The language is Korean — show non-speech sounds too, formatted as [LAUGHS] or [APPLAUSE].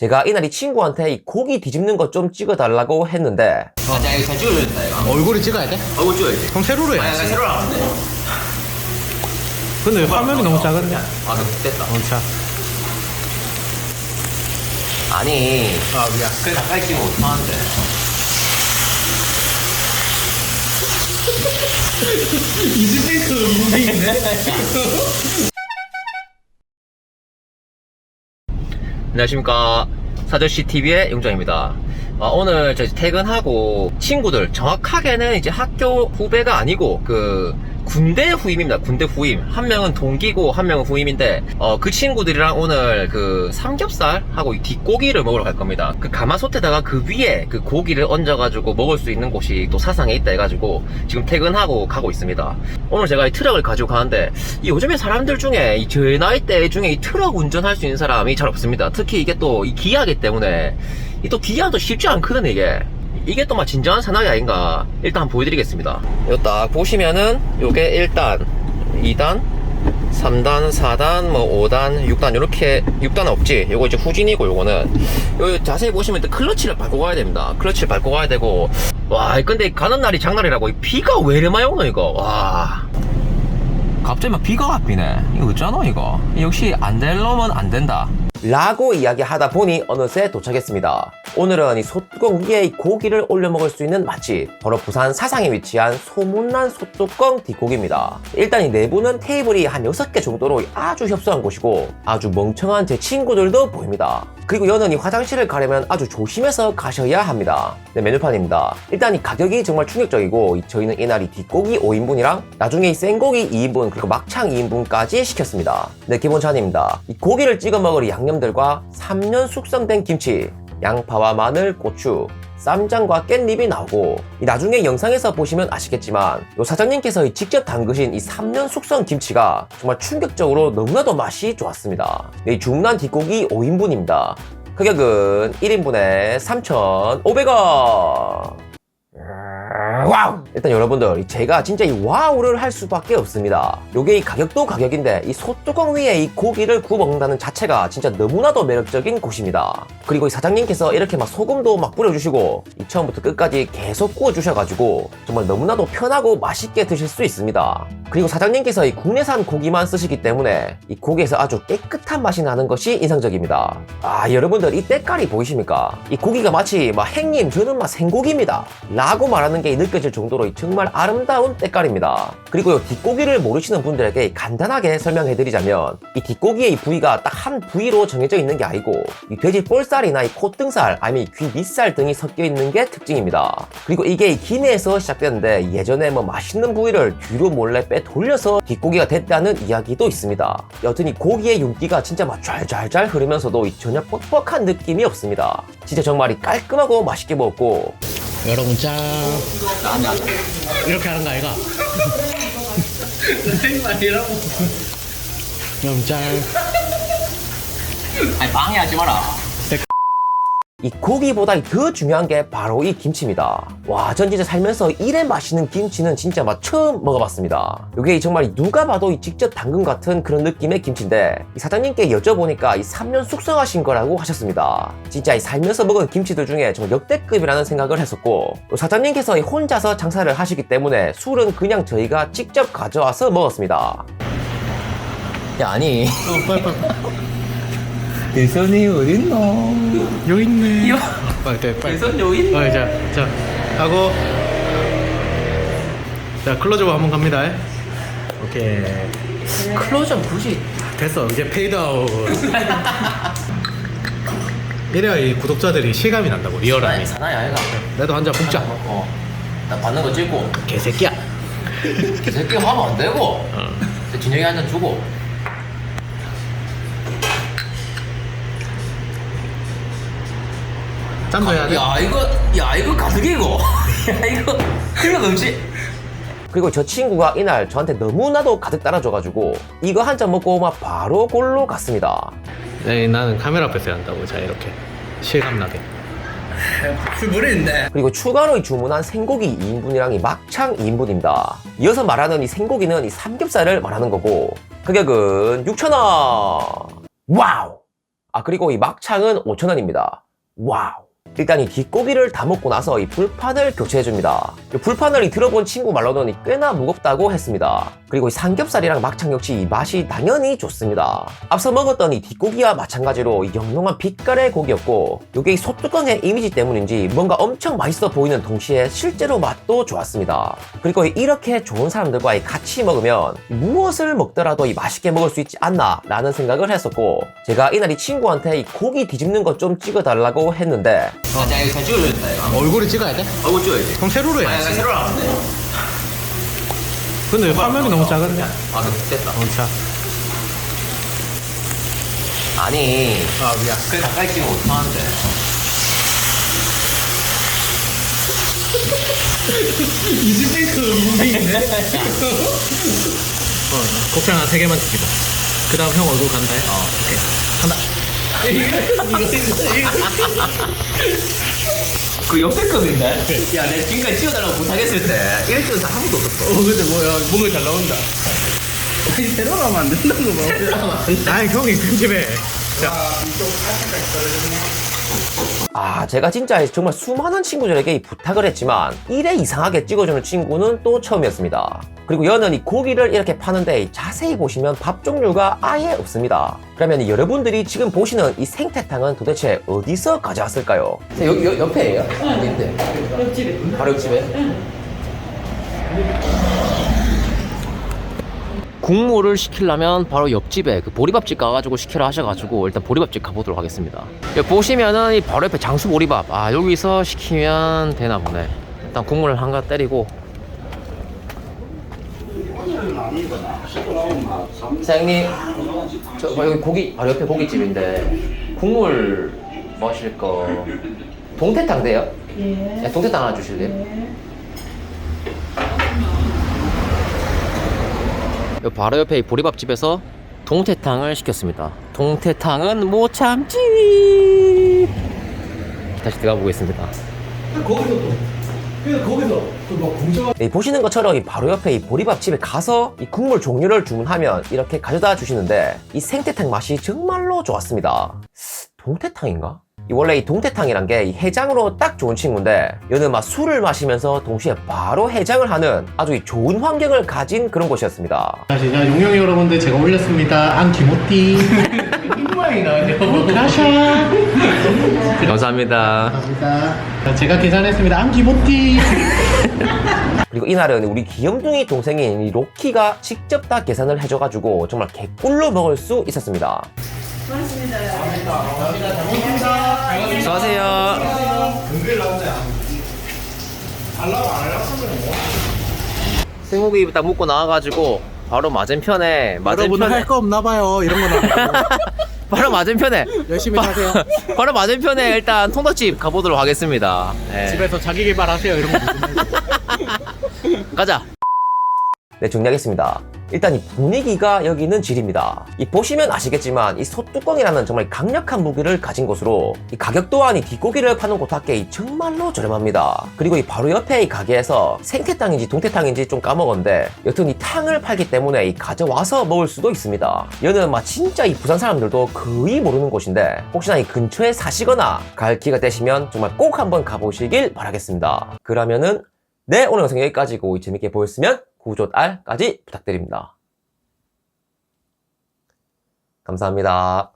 제가 이날 이 친구한테 이 고기 뒤집는 것 좀 찍어달라고 했는데 아, 자, 이거 잘 찍어줘야겠다, 이거. 얼굴이 찍어야 돼? 얼굴 찍어야지. 그럼 세로로 아, 약간 해야지. 새로 나왔네. 근데 화면이 너무 작은데? 아, 그 됐다. 어, 자. 아니, 아, 미안. 그래 가까이 찍으면 어떡하는데. 이즈메이크 무비 있네? 안녕하십니까. 사저씨 TV의 용정입니다. 아, 오늘 저 퇴근하고 친구들 정확하게는 이제 학교 후배가 아니고 그 군대 후임입니다. 군대 후임. 한 명은 동기고 한 명은 후임인데 어, 그 친구들이랑 오늘 그 삼겹살 하고 이 뒷고기를 먹으러 갈 겁니다. 그 가마솥에다가 그 위에 그 고기를 얹어가지고 먹을 수 있는 곳이 또 사상에 있다 해가지고 지금 퇴근하고 가고 있습니다. 오늘 제가 이 트럭을 가지고 가는데 이 요즘에 사람들 중에 이 제 나이 대 중에 이 트럭 운전할 수 있는 사람이 잘 없습니다. 특히 이게 또 이 기아기 때문에 이 또 기아도 쉽지 않거든 이게. 이게 또 막 진정한 산악이 아닌가 일단 보여드리겠습니다. 요 딱 보시면은 요게 1단 2단 3단 4단 뭐 5단 6단 요렇게 6단 없지? 요거 이제 후진이고 요거는. 요 자세히 보시면 또 클러치를 밟고 가야 됩니다. 클러치를 밟고 가야 되고. 와 근데 가는 날이 장날이라고 이 비가 왜 이래 많이 오노 이거? 와. 갑자기 막 비가 와 비네. 이거 어쩌노 이거? 역시 안 될 놈은 안 된다 라고 이야기하다 보니 어느새 도착했습니다. 오늘은 이 솥뚜껑 위에 이 고기를 올려 먹을 수 있는 맛집 바로 부산 사상에 위치한 소문난 솥뚜껑 뒷고기입니다. 일단 이 내부는 테이블이 한 6개 정도로 아주 협소한 곳이고 아주 멍청한 제 친구들도 보입니다. 그리고 여는 이 화장실을 가려면 아주 조심해서 가셔야 합니다. 네, 메뉴판입니다. 일단 이 가격이 정말 충격적이고 이 저희는 이날 이 뒷고기 5인분이랑 나중에 이 생고기 2인분 그리고 막창 2인분까지 시켰습니다. 네, 기본 잔입니다. 이 고기를 찍어 먹을 이 양념들과 3년 숙성된 김치, 양파와 마늘, 고추, 쌈장과 깻잎이 나오고 이 나중에 영상에서 보시면 아시겠지만 요 사장님께서 이 직접 담그신 이 3년 숙성 김치가 정말 충격적으로 너무나도 맛이 좋았습니다. 네, 이 중난 뒷고기 5인분입니다. 가격은 1인분에 3,500원. 와우! 일단 여러분들 제가 진짜 이 와우를 할 수밖에 없습니다. 요게 이 가격도 가격인데 이 소뚜껑 위에 이 고기를 구워 먹는다는 자체가 진짜 너무나도 매력적인 곳입니다. 그리고 이 사장님께서 이렇게 막 소금도 막 뿌려주시고 이 처음부터 끝까지 계속 구워 주셔가지고 정말 너무나도 편하고 맛있게 드실 수 있습니다. 그리고 사장님께서 이 국내산 고기만 쓰시기 때문에 이 고기에서 아주 깨끗한 맛이 나는 것이 인상적입니다. 아 여러분들 이 때깔이 보이십니까? 이 고기가 마치 막 행님 저는 막 생고기입니다. 라고 말하는 게 느껴 질 정도로 이 정말 아름다운 때깔입니다. 그리고 이 뒷고기를 모르시는 분들에게 간단하게 설명해 드리자면 이 뒷고기의 이 부위가 딱 한 부위로 정해져 있는 게 아니고 이 돼지 볼살이나 이 콧등살 아니면 이귀 밑살 등이 섞여 있는 게 특징입니다. 그리고 이게 이 기내에서 시작되는데 예전에 뭐 맛있는 부위를 뒤로 몰래 빼 돌려서 뒷고기가 됐다는 이야기도 있습니다. 여튼 이 고기의 윤기가 진짜 막 좔좔좔 흐르면서도 이 전혀 뻑뻑한 느낌이 없습니다. 진짜 정말 이 깔끔하고 맛있게 먹었고 여러분, 짠. 이렇게 하는 거 아이가? 여러분, 짠. 아니 방해하지 마라 이 고기보다 더 중요한 게 바로 이 김치입니다. 와, 전 진짜 살면서 이래 맛있는 김치는 진짜 막 처음 먹어봤습니다. 이게 정말 누가 봐도 이 직접 담근 같은 그런 느낌의 김치인데 이 사장님께 여쭤보니까 이 3년 숙성하신 거라고 하셨습니다. 진짜 이 살면서 먹은 김치들 중에 정말 역대급이라는 생각을 했었고 또 사장님께서 이 혼자서 장사를 하시기 때문에 술은 그냥 저희가 직접 가져와서 먹었습니다. 야 아니 어, 빨리. 대선이 어딨노 여기 있네. 이거. 빨리, 네, 빨리. 대선 여기 있네 어, 자, 자, 하고. 자, 클로즈업 한번 갑니다. 오케이. 클로즈업 굳이 됐어. 이제 페이드아웃. 이래야 이 구독자들이 실감이 난다고, 리얼하니. 사나이 아이가 나도 한잔 먹자. 먹고 나 받는 거 찍고 개새끼야. 그 새끼 하면 안 되고 어. 진영이 한 잔 주고 짠도 해야 돼. 야 이거 야 이거 가득이고 [LAUGHS] 야 이거 이거 넘지 그리고 저 친구가 이날 저한테 너무나도 가득 따라줘가지고 이거 한 잔 먹고 막 바로 골로 갔습니다. 네, 나는 카메라 앞에서 한다고. 자, 이렇게. 실감나게. 그리고 추가로 주문한 생고기 2인분이랑 이 막창 2인분입니다. 이어서 말하는 이 생고기는 이 삼겹살을 말하는 거고 가격은 6,000원. 와우! 아 그리고 이 막창은 5,000원입니다. 와우. 일단 이 뒷고기를 다 먹고 나서 이 불판을 교체해줍니다. 이 불판을 이 들어본 친구 말로는 이 꽤나 무겁다고 했습니다. 그리고 이 삼겹살이랑 막창 역시 이 맛이 당연히 좋습니다. 앞서 먹었던 이 뒷고기와 마찬가지로 이 영롱한 빛깔의 고기였고 이게 이 소뚜껑의 이미지 때문인지 뭔가 엄청 맛있어 보이는 동시에 실제로 맛도 좋았습니다. 그리고 이렇게 좋은 사람들과 이 같이 먹으면 무엇을 먹더라도 이 맛있게 먹을 수 있지 않나 라는 생각을 했었고 제가 이날 이 친구한테 이 고기 뒤집는 것 좀 찍어달라고 했는데 아, 자, 이거 잘 찍어줬다, 이거. 얼굴을 찍어야 돼? 얼굴 찍어야지. 그럼 세로로 아, 해야지. 새로 나왔네. 근데 화면이 너무 작은데? 아, 됐다. 어, 자. 아니. 아, 미안. 그래, 가까이 찍으면 어떡하는데. [LAUGHS] 이즈뱅크 무빙이네? [LAUGHS] 어, 곡창 한 3개만 찍어. 그 다음 형 얼굴 간다 해? 어, 오케이. 간다. [LAUGHS] 그 역대급인데? 야, 내가 지금까지 찍어달라고 부탁했을 때, 이럴 줄은 한 번도 없었어. 어, 근데 뭐야, 목을 잘 나온다. 아니, 새로 나면 안 된다는 거 봐. 아니, 형이 편집해. 자, 아, 제가 진짜 정말 수많은 친구들에게 이 부탁을 했지만 이래 이상하게 찍어주는 친구는 또 처음이었습니다. 그리고 여는 이 고기를 이렇게 파는데 자세히 보시면 밥 종류가 아예 없습니다. 그러면 여러분들이 지금 보시는 이 생태탕은 도대체 어디서 가져왔을까요? 여, 여, 옆에예요? 어딘데? 옆집에. 바로 옆집에? 국물을 시키려면 바로 옆집에 그 보리밥집 가가지고 시키라 하셔가지고 일단 보리밥집 가보도록 하겠습니다. 여기 보시면은 이 바로 옆에 장수 보리밥. 아 여기서 시키면 되나 보네. 일단 국물을 한가 때리고. 사장님, 저 어, 여기 고기 바로 옆에 고깃집인데 국물 뭐 하실 거? 동태탕 돼요? 예. 동태탕 하나 주실래요? 요 바로 옆에 이 보리밥집에서 동태탕을 시켰습니다. 동태탕은 못 참지. 다시 들어가 보겠습니다. 네, 보시는 것처럼 이 바로 옆에 이 보리밥집에 가서 이 국물 종류를 주문하면 이렇게 가져다 주시는데 이 생태탕 맛이 정말로 좋았습니다. 동태탕인가? 이 원래 이 동태탕이란 게 이 해장으로 딱 좋은 친구인데 얘는 막 술을 마시면서 동시에 바로 해장을 하는 아주 이 좋은 환경을 가진 그런 곳이었습니다. 다시 자 용영이 여러분들 제가 올렸습니다. 안 나왔네요. 라샤. 감사합니다. 감사합니다. 자, 제가 계산했습니다. 안 기모띠. 그리고 이날은 우리 귀염둥이 동생인 이 로키가 직접 다 계산을 해줘가지고 정말 개꿀로 먹을 수 있었습니다. 수고하세요. 생고기 딱 먹고 나와가지고 바로 맞은편에 여러분 맞은편에 할거 없나 봐요. 이런 거 나. [LAUGHS] 바로 맞은편에 열심히 하세요. [LAUGHS] 바로 맞은편에 일단 통닭집 가보도록 하겠습니다. 예. 집에서 자기 개발하세요. 이런 거. 가자. 네, 정리하겠습니다. 일단 이 분위기가 여기는 질입니다. 이 보시면 아시겠지만 이 소뚜껑이라는 정말 강력한 무기를 가진 곳으로 이 가격 또한 이 뒷고기를 파는 이 정말로 저렴합니다. 그리고 이 바로 옆에 이 가게에서 생태탕인지 동태탕인지 좀 까먹었는데 여튼 이 탕을 팔기 때문에 이 가져와서 먹을 수도 있습니다. 여는 막 진짜 이 부산 사람들도 거의 모르는 곳인데 혹시나 이 근처에 사시거나 갈 기회가 되시면 정말 꼭 한번 가보시길 바라겠습니다. 그러면은 네, 오늘 영상 여기까지고 재밌게 보였으면 구독, 알까지 부탁드립니다. 감사합니다.